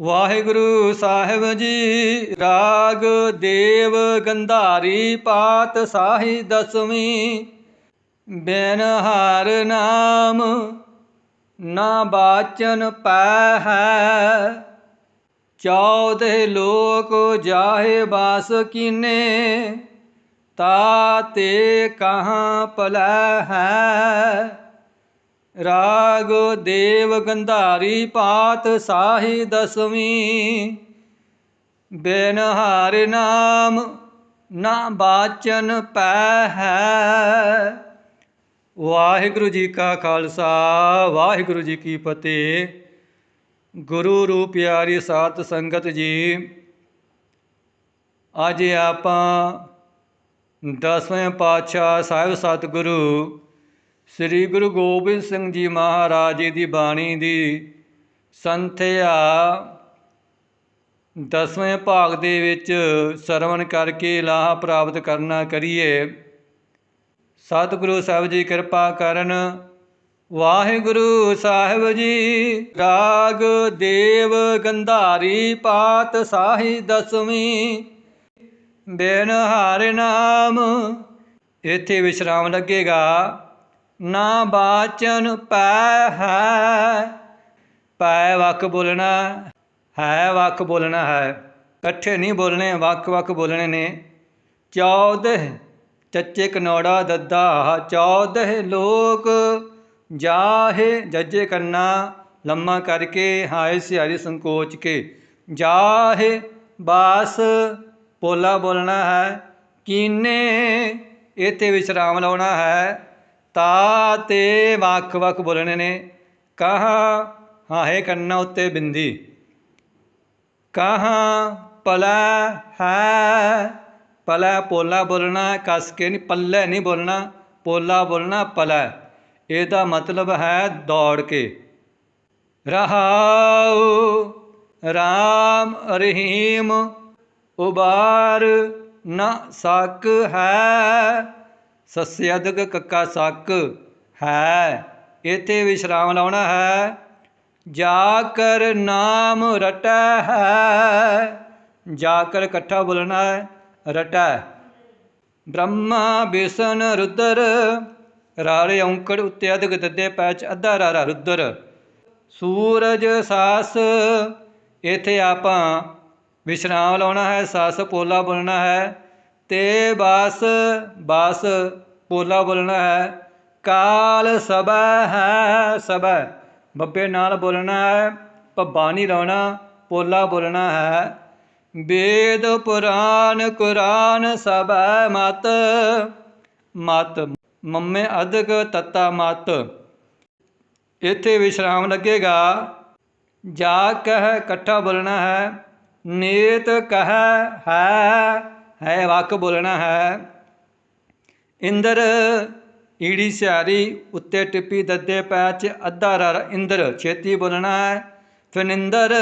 ਵਾਹਿਗੁਰੂ ਸਾਹਿਬ ਜੀ, ਰਾਗ ਦੇਵ ਗੰਧਾਰੀ ਪਾਤ ਸਾਹੀ ਦਸਵੀਂ। ਬਿਨ ਹਰ ਨਾਮ, ਨਾ ਬਾਚਨ ਪੈ ਹੈ। ਚੌਦੇ ਲੋਕ ਜਾਹੇ ਬਾਸ ਕੀਨੇ, ਤਾ ਤੇ ਕਹਾਂ ਪਲੈ ਹੈ। ਰਾਗ ਦੇਵ ਗੰਧਾਰੀ ਪਾਤ ਸਾਹੀ ਦਸਵੀਂ। ਬਿਨ ਹਰਿ ਨਾਮ ਨਾ ਬਾਚਨ ਪੈ ਹੈ। ਵਾਹਿਗੁਰੂ ਜੀ ਕਾ ਖਾਲਸਾ, ਵਾਹਿਗੁਰੂ ਜੀ ਕੀ ਫਤਿਹ। ਗੁਰੂ ਰੂਪ ਪਿਆਰੀ ਸਾਧ ਸੰਗਤ ਜੀ, ਅੱਜ ਆਪਾਂ ਦਸਵੇਂ ਪਾਤਸ਼ਾਹ ਸਾਹਿਬ ਸਤਿਗੁਰੂ ਸ੍ਰੀ ਗੁਰੂ ਗੋਬਿੰਦ ਸਿੰਘ ਜੀ ਮਹਾਰਾਜ ਜੀ ਦੀ ਬਾਣੀ ਦੀ ਸੰਥਿਆ ਦਸਵੇਂ ਭਾਗ ਦੇ ਵਿੱਚ ਸਰਵਣ ਕਰਕੇ ਲਾਹਾ ਪ੍ਰਾਪਤ ਕਰਨਾ ਕਰੀਏ। ਸਤਿਗੁਰੂ ਸਾਹਿਬ ਜੀ ਕਿਰਪਾ ਕਰਨ, ਵਾਹਿਗੁਰੂ ਸਾਹਿਬ ਜੀ ਰਾਗ ਦੇਵ ਗੰਧਾਰੀ ਪਾਤ ਸਾਹੀ ਦਸਵੀਂ ਬਿਨ ਹਰਿ ਨਾਮ। ਇੱਥੇ ਵਿਸ਼ਰਾਮ ਲੱਗੇਗਾ। ਨਾ ਬਾਚਨ ਪੈ ਹੈ, ਪੈ ਵਕ ਬੋਲਣਾ ਹੈ ਵਕ ਬੋਲਣਾ ਹੈ। ਇਕੱਠੇ ਨਹੀਂ ਬੋਲਣੇ ਵਕ ਵਕ ਬੋਲਣੇ ਨੇ। ਚੌਦਹ ਚੱਚੇ ਕਨੌੜਾ ਦੱਦਾ, ਚੌਦਹ ਲੋਕ ਜਾਹੇ ਜੱਜੇ ਕੰਨਾ, ਲੰਮਾ ਕਰਕੇ ਹਾਏ ਸਿਆਰੀ ਸੰਕੋਚ ਕੇ। ਜਾਹੇ ਬਾਸ ਪੋਲਾ ਬੋਲਣਾ ਹੈ, ਕੀਨੇ ਇਥੇ ਵਿਸ਼ਰਾਮ ਲਾਉਣਾ ਹੈ। ਤਾ ਤੇ ਵੱਖ ਵੱਖ ਬੋਲਣੇ ਨੇ। ਕਹਾ ਹਾਏ ਕੰਨਾ ਉੱਤੇ ਬਿੰਦੀ। ਕਹਾ, ਪਲਾ, ਹੈ। ਪਲਾ, ਪੋਲਾ ਬੋਲਣਾ, ਕਸ ਕੇ ਨਹੀਂ ਪੱਲੇ ਨਹੀਂ ਬੋਲਣਾ, ਪੋਲਾ ਬੋਲਣਾ, ਪਲਾ। ਇਹਦਾ ਮਤਲਬ ਹੈ ਦੌੜ ਕੇ। ਰਹਾਉ, ਰਾਮ ਰਹੀਮ, ਉਬਾਰ ਨਾ ਸਕ ਹੈ। ਸਸਿਅਦਕ ਕੱਕਾ ਸਕ ਹੈ ਇਥੇ ਵਿਸ਼ਰਾਮ ਲਾਉਣਾ ਹੈ ਜਾ ਕਰ ਨਾਮ ਰਟੈ ਹੈ ਜਾ ਕਰ ਇਕੱਠਾ ਬੋਲਣਾ ਹੈ ਰਟੈ ਬ੍ਰਹਮਾ ਬਿਸ਼ਨ ਰੁਦਰ ਰਾਰੇ ਔਂਕੜ ਉੱਤੇ ਅਧਿਕ ਦੱਦੇ ਪੈਚ ਅੱਧਾ ਰਾਰਾ ਰੁਦਰ ਸੂਰਜ ਸਾਸ ਇਥੇ ਆਪਾਂ ਵਿਸ਼ਰਾਮ ਲਾਉਣਾ ਹੈ ਸਸ ਪੋਲਾ ਬੋਲਣਾ ਹੈ ਤੇ ਬਾਸ ਬਾਸ ਪੋਲਾ ਬੋਲਣਾ ਹੈ, ਕਾਲ ਸਭਾ ਹੈ ਸਭਾ। ਬੱਬੇ ਨਾਲ ਬੋਲਣਾ ਹੈ ਪੱਬਾ ਨਹੀਂ ਲਾਉਣਾ ਪੋਲਾ ਬੋਲਣਾ ਹੈ। ਵੇਦ ਪੁਰਾਨ ਕੁਰਾਨ ਸਭਾ ਮਤ ਮਤ ਮੰਮੇ ਅਧਿਕ ਤਤਾ ਮਤ। ਇੱਥੇ ਵਿਸ਼ਰਾਮ ਲੱਗੇਗਾ। ਜਾ ਕਹਿ ਇਕੱਠਾ ਬੋਲਣਾ ਹੈ, ਨੇਤ ਕਹਿ ਹੈ ਹੈ, ਵਾਕ ਬੋਲਣਾ ਹੈ। ਇੰਦਰ ਈੜੀ ਸਿਆਰੀ ਉੱਤੇ ਟਿੱਪੀ ਦੱਦੇ ਪੈਚ ਅੱਧਾ ਰ ਇੰਦਰ, ਛੇਤੀ ਬੋਲਣਾ ਹੈ। ਫਨਿੰਦਰ,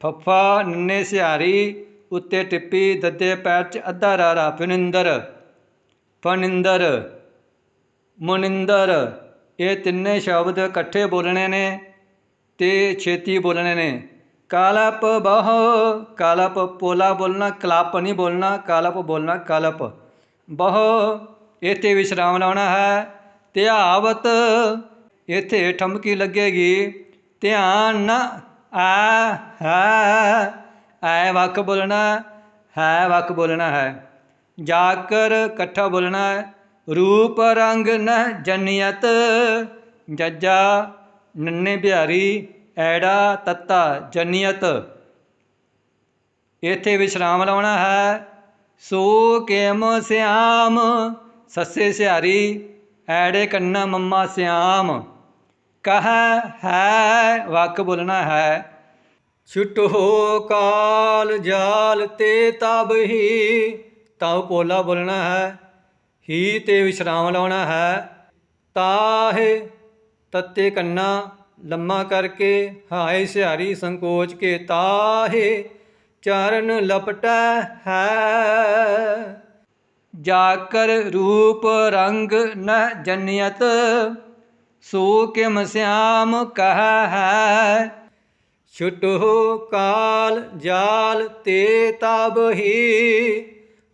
ਫੱਫਾ ਨੰਨੇ ਸਿਆਰੀ ਉੱਤੇ ਟਿੱਪੀ ਦੱਦੇ ਪੈਚ ਅੱਧਾ ਰ ਫਨਿੰਦਰ ਫਨਿੰਦਰ, ਮੁਨਿੰਦਰ, ਇਹ ਤਿੰਨੇ ਸ਼ਬਦ ਇਕੱਠੇ ਬੋਲਣੇ ਨੇ ਤੇ ਛੇਤੀ ਬੋਲਣੇ ਨੇ। ਕਾਲਪ ਬਹੁ ਕਾਲਪ ਪੋਲਾ ਬੋਲਣਾ ਕਲਪ ਨਹੀਂ ਬੋਲਣਾ ਕਾਲਪ ਬੋਲਣਾ ਕਲਪ ਬਹੁ ਇੱਥੇ ਵਿਸ਼ਰਾਮ ਲਾਉਣਾ ਹੈ ਧਿਆਵਤ ਇੱਥੇ ਠਮਕੀ ਲੱਗੇਗੀ ਧਿਆਨ ਆ ਹੈ ਐ ਵਕ ਬੋਲਣਾ ਹੈ ਵਕ ਬੋਲਣਾ ਹੈ ਜਾਕਰ ਇਕੱਠਾ ਬੋਲਣਾ ਹੈ ਰੂਪ ਰੰਗ ਨ ਜਨੀਅਤ ਜੱਜਾ ਨੰਨੇ ਬਿਹਾਰੀ ਐੜਾ ਤੱਤਾ ਜਨੀਅਤ। ਇਥੇ ਵਿਸ਼ਰਾਮ ਲਾਉਣਾ ਹੈ। ਸੋ ਕੇਮ ਸਿਆਮ, ਸੱਸੇ ਸਿਹਾਰੀ, ਐੜੇ ਕੰਨਾ ਮੰਮਾ ਸਿਆਮ। ਕਹ, ਹੈ, ਵਕ ਬੋਲਣਾ ਹੈ। ਛੁਟੋ ਕਾਲ ਜਾਲ ਤੇ ਤਬ ਹੀ ਤਬ ਪੋਲਾ ਬੋਲਣਾ ਹੈ। ਹੀ ਤੇ ਵਿਸ਼ਰਾਮ ਲਾਉਣਾ ਹੈ। ਤਾਹੇ ਤੱਤੇ ਕੰਨਾ ਲੰਮਾ ਕਰਕੇ ਹਾਏ ਸਿਹਾਰੀ ਸੰਕੋਚ ਕੇ ਤਾਹੇ ਚਰਨ ਲਪਟੈ ਹੈ। ਜਾਕਰ ਰੂਪ ਰੰਗ ਨ ਜਨੀਅਤ, ਸੋ ਕਿਮ ਸਿਆਮ ਕਹ ਹੈ। ਛੁਟਹੁ ਕਾਲ ਜਾਲ ਤੇ ਤਬ ਹੀ,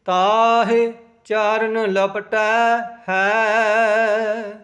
ਤਾਹੇ ਚਰਨ ਲਪਟੈ ਹੈ।